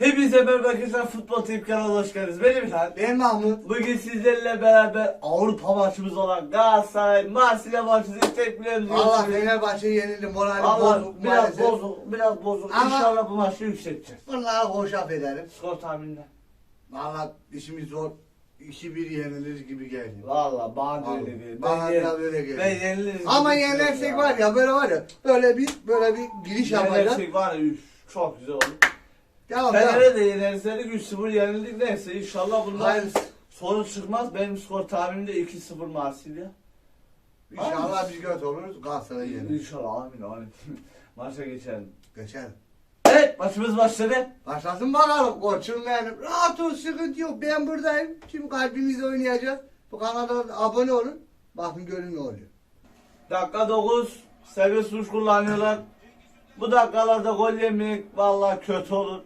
Hepinize merhaba arkadaşlar Futbol Tip kanalına hoş geldiniz. Benim İlhan. Ben Mahmut. Bugün sizlerle beraber Avrupa maçımız olan Galatasaray Marsilya maçını tepkilerimizi Allah göstereceğiz. Fenerbahçe yenildi. Morali Allah bozuk biraz maalesef. bozuk, biraz bozuk. Ama- İnşallah bu maçı yükselteceğiz. Bunları hoşaf ederim. Skor tahmininde. Valla işimiz zor. 2-1 yenilir gibi geliyor. Valla bana da Vallahi, öyle geliyor. bana Ben, da yen- öyle geliyor. ben yeniliriz. Ama gibi yenersek düşünüyorum var ya böyle var ya böyle bir böyle bir giriş yapacağız. Yenersek var ya üf, çok güzel olur. Devam. Fener'e de yenersek 3-0 yenildik neyse inşallah bundan Hayır. sorun çıkmaz. Benim skor tahminim de 2-0 Marsilya. İnşallah biz göt oluruz Galatasaray yenir. İnşallah amin amin. Maça geçelim. Geçelim. Evet maçımız başladı. Başlasın bakalım koçum benim. Rahat ol sıkıntı yok. Ben buradayım. Tüm kalbimizle oynayacağız. Bu kanala abone olun. Bakın görün ne oluyor. Dakika 9. Serbest vuruş kullanıyorlar. Bu dakikalarda gol yemek vallahi kötü olur.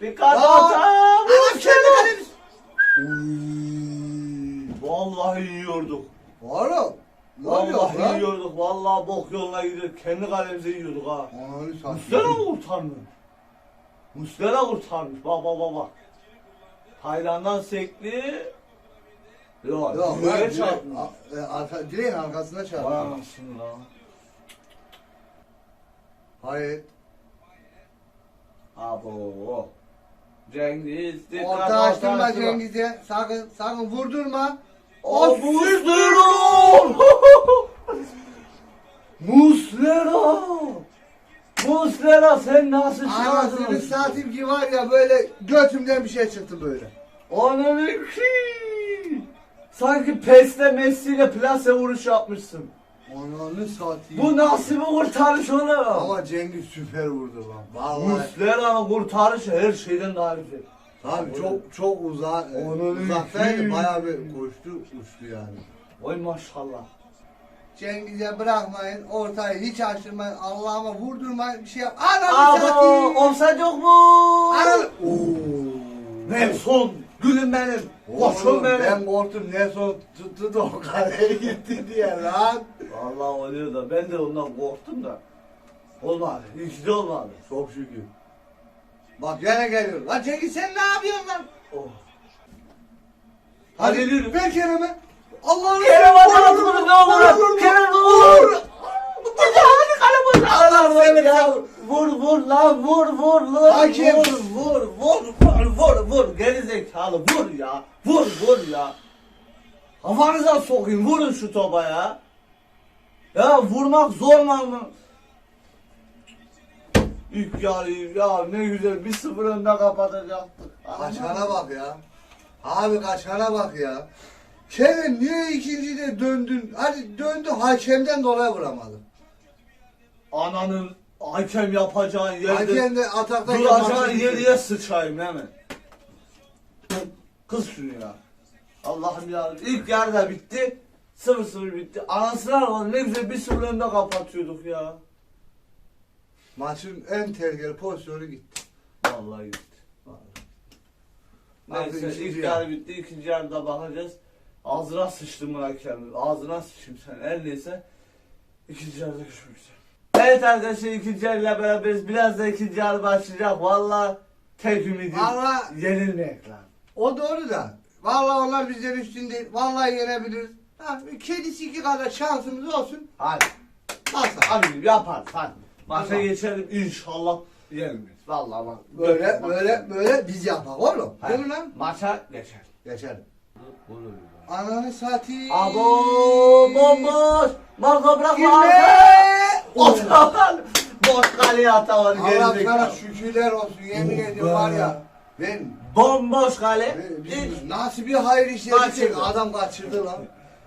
Dikkat Aa! ata! Anam kendi kalemiz. Vallahi yiyorduk. Oğlum. Ne oluyor Vallahi lan? yiyorduk. Vallahi bok yoluna gidiyor. Kendi kalemize yiyorduk ha. Ananı Muslera satayım. mı kurtarmış? Muslera kurtarmış. Baba baba. Taylan'dan sekti. Yok, Yok direğe direkt, çarpmış. a- e, arka, direğin arkasına Vay çarptı. anasını lan. Hayır. Abo. Cengiz dikkat Orta açtırma açtırma. Cengiz'e. Sakın sakın vurdurma. O Muslera! Muslera! Muslera sen nasıl Anasını çıkardın? satayım ki var ya böyle götümden bir şey çıktı böyle. Ananı ki! Sanki PES'le Messi ile plase vuruş yapmışsın. Ananı satayım. Bu nasıl bir kurtarış oğlum? Ama Cengiz süper vurdu lan. Vallahi. Muslera'nın kurtarışı her şeyden daha güzel. Tabii çok çok uzak Ananı uzaktaydı kim? bayağı bir koştu uçtu yani. Oy maşallah. Cengiz'e bırakmayın ortayı hiç açtırmayın Allah'ıma vurdurmayın bir şey yap. Ananı Abo, offside yok mu? Ananı. Oo. Nelson, gülüm benim. Koçum Oğlum, benim. Ben korktum ne son tuttu da o kaleye gitti diye lan. Vallahi oluyor da ben de ondan korktum da. Olmadı. Hiç de olmadı. Çok şükür. Bak gene geliyor. Lan Cengiz sen ne yapıyorsun lan? Oh. Hadi yürü. ver Kerem'e. Allah'ını Kerem vur, bunu ne olur. Kerem kale vur. Allah seni ya. Vur vur lan vur vur lan. Hakem. Vur vur vur vur vur vur. Geri zekalı vur ya. Vur vur ya. Kafanıza sokayım vurun şu topa ya. Ya vurmak zor mu mı? İlk yarıyı ya ne güzel bir sıfır önde kapatacaktık. Kaçana bak ya. Abi kaçana bak ya. Kerem niye ikincide döndün? Hadi döndü hakemden dolayı vuramadın. Ananın hakem yapacağın yerde Hakem de atakta duracağın yere sıçayım hemen. Kız şunu ya. Allah'ım ya. İlk yarıda bitti. 0-0 bitti. Anasını aradım ne güzel bir sıfır önde kapatıyorduk ya. Maçın en tehlikeli pozisyonu gitti. Vallahi gitti. Abi Neyse ikinci ilk yarı. yarı bitti. ikinci yarıda bakacağız. Ağzına sıçtım bu hakemin. Ağzına sıçayım sen. Her neyse. İkinci yarıda görüşmek üzere. Evet arkadaşlar ikinci yarıyla beraberiz. Biraz da ikinci yarı başlayacak. Valla tek ümidim Vallahi- yenilmek lan. O doğru da. Vallahi onlar bizden üstün değil. Vallahi yenebiliriz. Ha, kedisi iki kadar şansımız olsun. Hadi. Basa. Hadi yaparız hadi. Maça Tamam. geçelim inşallah yenilmeyiz. Vallahi bak. Böyle böyle böyle biz yapak oğlum. Değil mi lan? Maça geçelim. Geçelim. Olur. Ananı satayım. Abo bomboş. Marco bırakma. Girme. Otan. Boş kaleye atavar Allah sana gerizekalı. şükürler olsun yemin ediyorum var ya. Ben Bomboş kale. biz İlk. nasıl bir hayır işledik Kaçırdı. adam kaçırdı lan.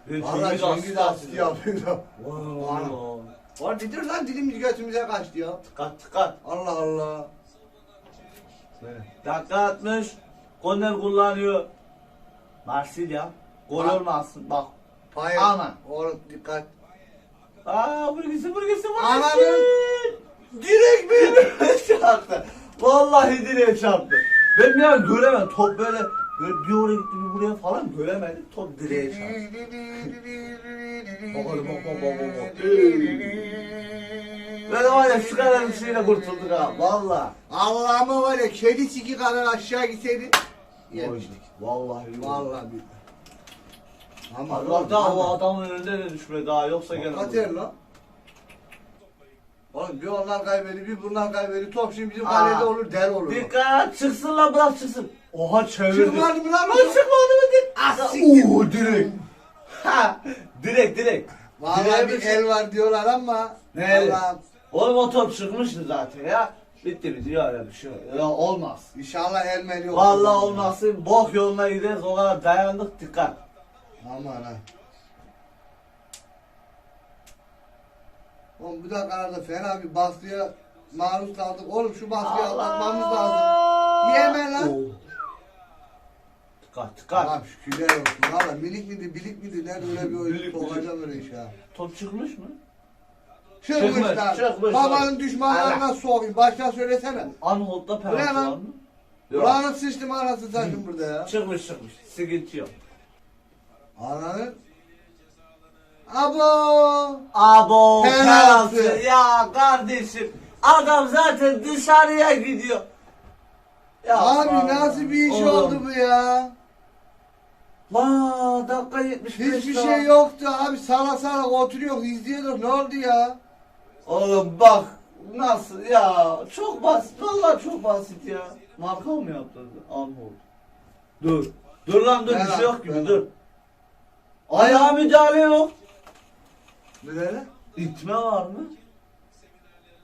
Valla Cengiz Cengiz asist yapıyor. Vay. Var bir dur lan dilimiz götümüze kaçtı ya. Tıkat tıkat. Allah Allah. Dakika 60. Korner kullanıyor. Marsilya. Gol Bak. olmasın bak. Hayır. Aman. Oğlum dikkat. Aa burgisi burgisi burgisi. Direkt bir çarptı. Vallahi direğe çarptı. Ben bir an göremedim. Top böyle, böyle bir oraya gitti bir buraya falan göremedim. Top direğe çarptı. Bakalım, bak, bak, bak, bak. Böyle var ya şu kadar bir şeyle kurtulduk ha. Valla. Allah'ıma var ya kedi siki kadar aşağı gitseydi yemiştik. Vallahi. Vallahi. Ama Allah'tan o adamın önünde de düşme daha yoksa gene. Kater lan. Oğlum bir onlar kaybediyor, bir bunlar kaybediyor. Top şimdi bizim kalede olur, der olur. Dikkat çıksın lan bırak çıksın. Oha çevirdi. Çıkmadı mı lan? Lan çıkmadı mı? Dik- Ah. Oo direkt. Ha, direkt direkt. Vallahi bir bir şey- el var diyorlar ama. Ne? Vallahi Oğlum o top çıkmıştı zaten ya. Bitti bitti ya öyle bir şey. Ya olmaz. İnşallah el mel yok. Vallahi olmasın. Bok yoluna gideriz. O kadar dayandık dikkat. Aman ha. Oğlum bu dakikalarda fena bir baskıya maruz kaldık. Oğlum şu baskıyı atlatmamız lazım. Yeme lan. Oo. Dikkat dikkat. Tamam şükürler olsun. Valla minik miydi, bilik miydi? Nerede öyle bir oyun Bilik, sokacağım öyle iş ya. Top çıkmış mı? Çıkmış Çıkmış, lan. çıkmış. Babanın düşmanlarına sokayım. Baştan söylesene. Ne penaltı lan? var mı? Yok. Ulanın sıçtım anasını satayım burada ya. Çıkmış çıkmış. Sıkıntı yok. Ananı. Abo. Abo Penaltı. penaltı. Ya kardeşim. Adam zaten dışarıya gidiyor. Ya Abi Allah. nasıl bir iş Oğlum. oldu bu ya? La dakika 75 Hiçbir daha. şey yoktu abi. Sala sala oturuyor izliyorduk. Ne oldu ya? Oğlum bak nasıl ya çok basit vallahi çok basit ya. Marka mı yaptın? Unhold. Dur. Dur lan dur bir Penaltı, şey yok gibi penaltı. dur. Ayağa müdahale yok. Böyle? İtme var mı?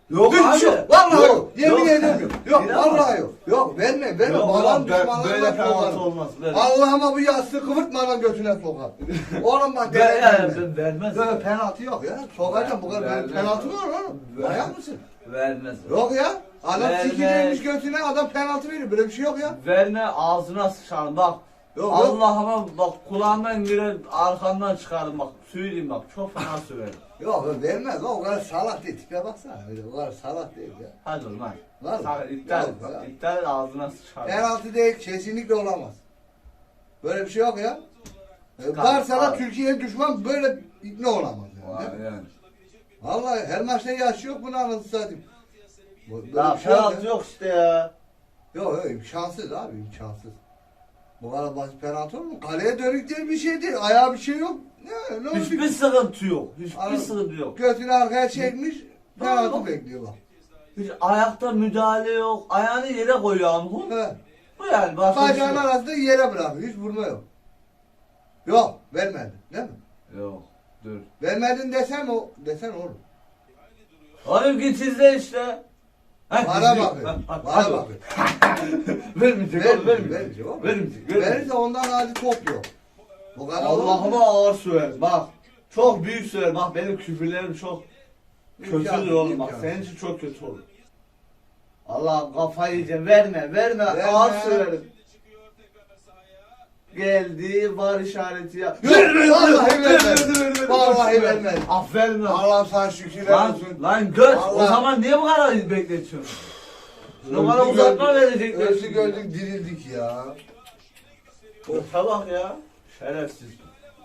Yok Hiç yok. Vallahi yok. Yemin yok. ediyorum yok. Yok İnan vallahi yok. Yok verme verme. Yok Babam düşmanlarına sokarım. olmaz. Allah'ıma bu yastığı kıvırtmadan götüne sokar. Oğlum bak Ver, verme. vermez. Böyle penaltı yok ya. Sokacağım bu kadar penaltı mı var oğlum? Manyak mısın? Vermez. Yok ya. Adam sikilmiş götüne adam penaltı veriyor. Böyle bir şey yok ya. Verme ağzına sıçarım bak. Yok, yok. Allah'ıma bak kulağından girer arkandan çıkarım bak. Söyleyeyim bak çok fena söylerim. Yok vermez. O kadar salak değil. Tipe baksana. Öyle, o kadar salak değil ya. Hadi oğlum hadi. Var mı? Sana iptal Yok, ya. İptal ağzına sıçarım. Penaltı değil. Kesinlikle olamaz. Böyle bir şey yok ya. E, Çıkar, Varsa da çıkar. Türkiye'ye düşman böyle ne olamaz yani. Vay yani. Vallahi her maçta yaş yok bunu anasını satayım. Bu- Böyle Ya bir şey yok penaltı ya. yok işte ya. Yok yok imkansız abi imkansız. Bu kadar basit penaltı mu? Kaleye dönük diye bir şey değil. Ayağa bir şey yok. Ne, ne oldu? Hiçbir sıkıntı yok. Hiçbir Anladım. sıkıntı yok. Götünü arkaya çekmiş. Penaltı Tamam. bekliyor bak. Hiç ayakta müdahale yok. Ayağını yere koyuyor. He. Bu yani başka bir şey Bacağın yok. arasında yere bırakıyor. Hiç vurma yok. Yok vermedin değil mi? Yok. Dur. Vermedin desen o desen olur. Oğlum git izle işte. Bana ha, Bana bakıyor. Vermeyecek Ver- oğlum vermeyecek. Vermeyecek. vermeyecek. Verirse ondan hadi top yok. O kadar? Allah'ıma ağır söyle. Bak. Çok büyük söyle. Bak benim küfürlerim çok kötüdür oğlum. Bak senin için çok kötü olur. Allah kafayı yiyeceğim. Verme. Verme. Verme. Ağır söylerim. Geldi var işareti ya. Yok, vallahi vermedi. Vallahi vermedi. Aferin lan. Allah'ım sana şükürler Lan, olsun. lan göt. O Allah. zaman niye bu kadar bekletiyorsun? Numara uzatma verecekler. Özlü gördük dirildik ya. Bak ya. Şerefsiz.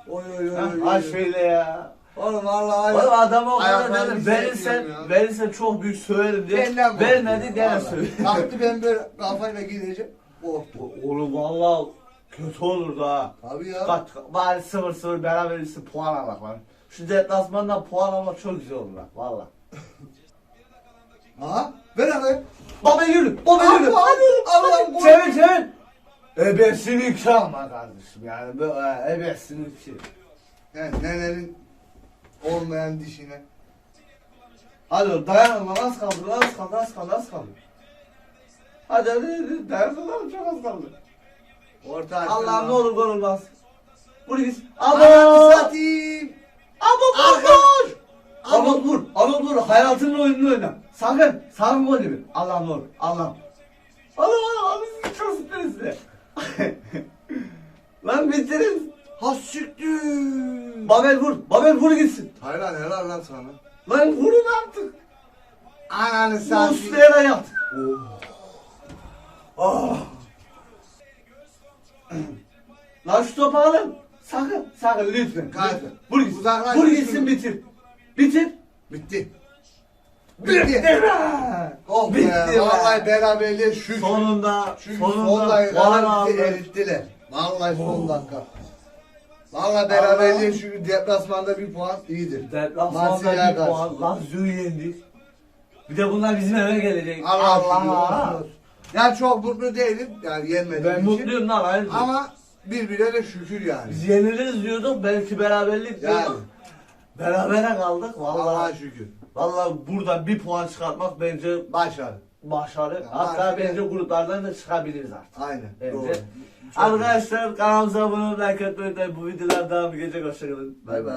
Oy oy oy. Ha, oy. Ay şöyle ya. Oğlum vallahi. Oğlum adama o kadar Ayaklarını dedim. hissetmiyorum Verirsen, ya. verirsen çok büyük söylerim diye. Benden Vermedi gene Vallahi. söyle. Kalktı ben böyle kafayla gideceğim. Korktu. Oğlum valla kötü olurdu ha. Abi ya. Bak bari 0-0 beraber işte puan alak lan. Şu deplasmandan puan almak çok güzel olur lan valla. Aha. Ver abi. Baba yürü, baba yürü. Hadi Allah'ım, hadi. Çevir çevir. Ebesini çalma kardeşim yani böyle ebesini ki. Yani nenenin olmayan dişine. Hadi oğlum dayan lan az kaldı az kaldı az kaldı az kaldı. Hadi hadi hadi dayan lan çok az kaldı. Orta Allah'ım ne olur gol olmaz. Vur git. Ananı Abo! satayım. Abo Arka- koş! Anıl vur, Anıl vur. Hayatının oyununu oyna. Sakın, sakın gol yeme. Allah'ım ne olur, Allah'ım. Allah'ım, Allah'ım sizi çok stresli. Lan bitirin. Ha siktir. Babel vur, Babel vur gitsin. Hayran helal lan sana. Lan vurun artık. Ananı satayım. Muslera yat. Oh. Lan şu topu alın. Sakın, sakın lütfen. Lütfen. Vur gitsin. Uzaklaş Vur şunu. gitsin bitir. Bitir. Bitti. Bitti. Oh Bitti be. be. Vallahi beraberliğe şükür. Sonunda, Çünkü sonunda son puan dakikalar bizi aldık. erittiler. Vallahi son dakika. Vallahi beraberliğe şükür deplasmanda bir puan iyidir. Deplasmanda Marsilya'ya bir karşı. puan. Lazio'yu yendik. Bir de bunlar bizim eve gelecek. Allah Allah. şükür. Yani çok mutlu değilim yani yenmediğim Ben için. mutluyum lan hayır. Ama birbirine de şükür yani. Biz yeniliriz diyorduk belki beraberlik Yani. diyorduk. Berabere kaldık Allah'a vallahi. şükür. Vallahi buradan bir puan çıkartmak bence Başarı. başarı. Ya, Hatta Marsilya- bence gruplardan da çıkabiliriz artık. Aynen. Bence. Doğru. Çok Arkadaşlar kanalımıza abone olmayı, like atmayı unutmayın. Bu videolar devam gelecek. Hoşçakalın. Bay bay.